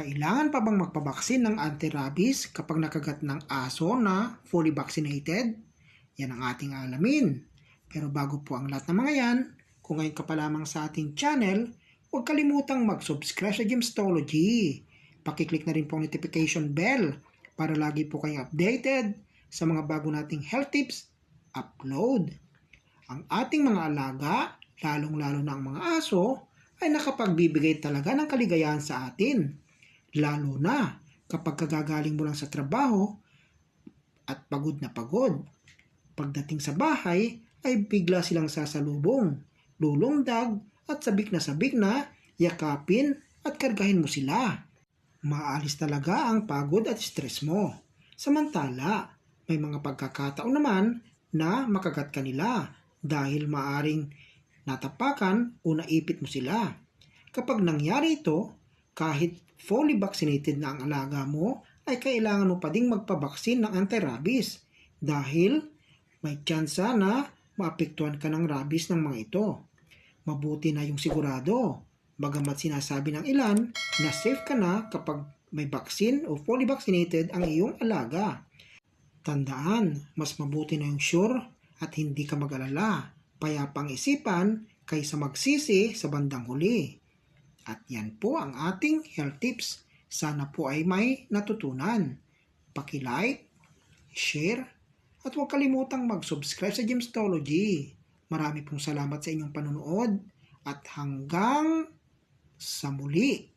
Kailangan pa bang magpabaksin ng anti-rabies kapag nakagat ng aso na fully vaccinated? Yan ang ating alamin. Pero bago po ang lahat ng mga yan, kung ngayon ka pa lamang sa ating channel, huwag kalimutang mag-subscribe sa Gemstology. Pakiclick na rin po ang notification bell para lagi po kayong updated sa mga bago nating health tips upload. Ang ating mga alaga, lalong-lalo na ang mga aso, ay nakapagbibigay talaga ng kaligayahan sa atin. Lalo na kapag kagagaling mo lang sa trabaho at pagod na pagod. Pagdating sa bahay, ay bigla silang sasalubong, lulungdag at sabik na sabik na yakapin at kargahin mo sila. Maalis talaga ang pagod at stress mo. Samantala, may mga pagkakataon naman na makagat ka nila dahil maaring natapakan o naipit mo sila. Kapag nangyari ito, kahit fully vaccinated na ang alaga mo, ay kailangan mo pa ding magpabaksin ng anti-rabies dahil may tsansa na maapektuhan ka ng rabies ng mga ito. Mabuti na yung sigurado, bagamat sinasabi ng ilan na safe ka na kapag may vaccine o fully vaccinated ang iyong alaga. Tandaan, mas mabuti na yung sure at hindi ka mag-alala. Payapang isipan kaysa magsisi sa bandang huli. At yan po ang ating health tips. Sana po ay may natutunan. Paki-like, share, at huwag kalimutang mag-subscribe sa Gemstology. Marami pong salamat sa inyong panonood at hanggang sa muli.